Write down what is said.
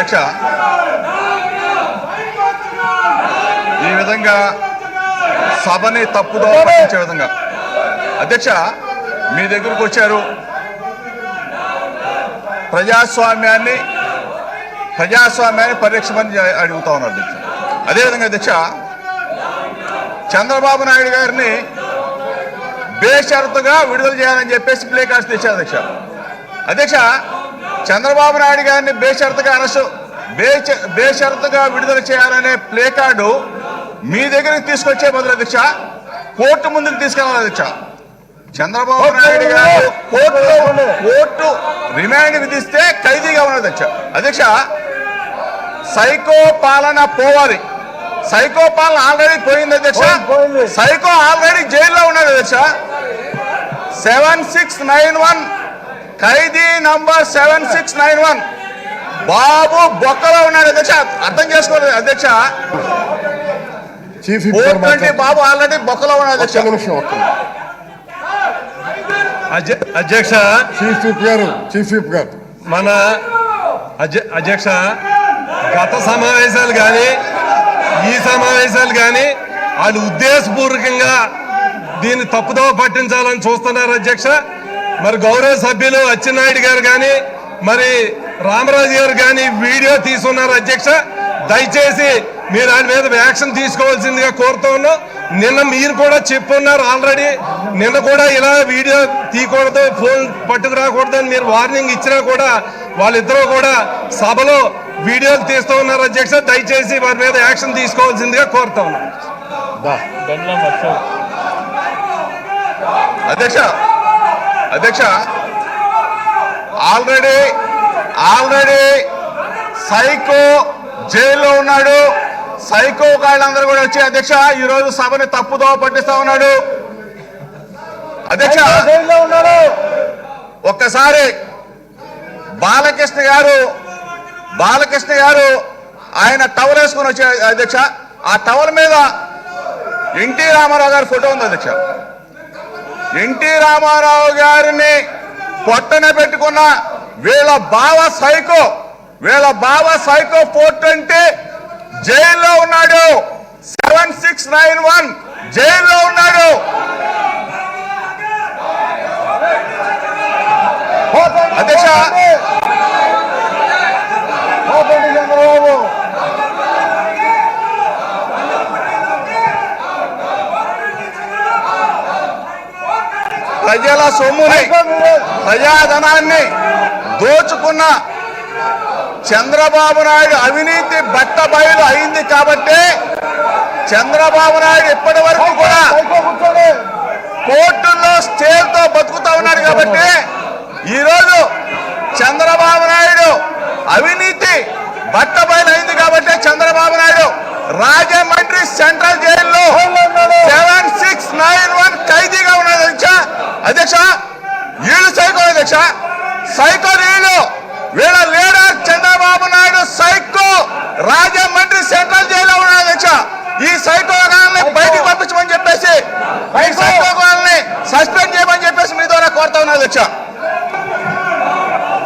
అధ్యక్ష ఈ విధంగా సభని తప్పుదో పట్టించే విధంగా. అధ్యక్ష మీ దగ్గరకు వచ్చారు. ప్రజాస్వామ్యాన్ని ప్రజాస్వామ్యాన్ని పరిరక్షమని అడుగుతా ఉన్నారు అధ్యక్ష. అదేవిధంగా అధ్యక్ష చంద్రబాబు నాయుడు గారిని బేషరతుగా విడుదల చేయాలని చెప్పేసి ప్లే కార్డ్స్ తెచ్చారు అధ్యక్ష. అధ్యక్ష చంద్రబాబు నాయుడు గారిని బేషరతుగా అరెస్టు బేషరతుగా విడుదల చేయాలనే ప్లే కార్డు మీ దగ్గరికి తీసుకొచ్చే బదులు అధ్యక్ష కోర్టు ముందుకు తీసుకెళ్ళాలి అధ్యక్ష. చంద్రబాబు నాయుడు గారు కోర్టు కోర్టు రిమాండ్ విధిస్తే ఖైదీగా ఉన్నది అధ్యక్ష. అధ్యక్ష సైకో పాలన పోవాలి. సైకో పాలన ఆల్రెడీ పోయింది అధ్యక్ష. సైకో ఆల్రెడీ జైల్లో ఉన్నాడు అధ్యక్ష. సెవెన్ సిక్స్ నైన్ వన్ ఖైదీ number seven six nine one. Babu బొక్కలో ఉన్నాడు అధ్యక్ష. అర్థం చేసుకోలేదు అధ్యక్ష. చీఫ్ నుండి బాబు ఆల్రెడీ బొక్కలో ఉన్నాడు అధ్యక్ష. అధ్యక్ష. చీఫ్ విప్ గారు చీఫ్ విప్ గారు. మన అధ్య- అధ్యక్ష గత సమావేశాలు కానీ ఈ సమావేశాలు కానీ వాళ్ళు ఉద్దేశపూర్వకంగా దీన్ని తప్పుదోవ పట్టించాలని చూస్తున్నారు అధ్యక్ష. మరి గౌరవ సభ్యులు అచ్చెన్నాయుడు గారు కానీ మరి రామరాజు గారు కానీ వీడియో తీసుకున్నారు అధ్యక్ష. దయచేసి మీరు దాని మీద యాక్షన్ తీసుకోవాల్సిందిగా కోరుతూ ఉన్నాం. నిన్న మీరు కూడా చెప్పున్నారు ఆల్రెడీ. నిన్న కూడా ఇలా వీడియో తీయకూడదు ఫోన్ పట్టుకురాకూడదు అని మీరు వార్నింగ్ ఇచ్చినా కూడా వాళ్ళిద్దరూ కూడా సభలో వీడియోలు తీస్తూ ఉన్నారు అధ్యక్ష. దయచేసి వారి మీద యాక్షన్ తీసుకోవాల్సిందిగా కోరుతా ఉన్నాం. అధ్యక్ష అధ్యక్ష ఆల్రెడీ ఆల్రెడీ సైకో జైల్లో ఉన్నాడు. సైకో వాళ్ళందరూ కూడా వచ్చి అధ్యక్ష ఈ రోజు సభని తప్పుదో పట్టిస్తా ఉన్నాడు. అధ్యక్ష ఒక్కసారి బాలకృష్ణ గారు బాలకృష్ణ గారు ఆయన టవల్ వేసుకుని వచ్చే అధ్యక్ష ఆ టవల్ మీద ఎన్టీ రామారావు గారి ఫోటో ఉంది అధ్యక్ష. ఎన్టీ రామారావు గారిని పొట్టన పెట్టుకున్న వీళ్ళ బావ సైకో వీళ్ళ బావ సైకో పోర్ట్ అంటే జైల్లో ఉన్నాడు సెవెన్ సిక్స్ నైన్ వన్ జైల్లో ఉన్నాడు అధ్యక్ష. చంద్రబాబు ప్రజల సొమ్ముని ప్రజాధనాన్ని దోచుకున్న చంద్రబాబు నాయుడు అవినీతి బట్ట బయలు అయింది కాబట్టి చంద్రబాబు నాయుడు ఇప్పటి వరకు కూడా కోర్టుల్లో స్టేల్తో బతుకుతా ఉన్నాడు కాబట్టి ఈరోజు చంద్రబాబు నాయుడు అవినీతి బట్ట బయలు అయింది కాబట్టి చంద్రబాబు నాయుడు రాజమండ్రి సెంట్రల్ జైల్లో సెవెన్ సిక్స్ నైన్ వన్ ఖైదీగా ఉన్నాడు అధ్యక్ష. అధ్యక్ష వీళ్ళు సైకో అధ్యక్ష. సైకో ലക്ഷം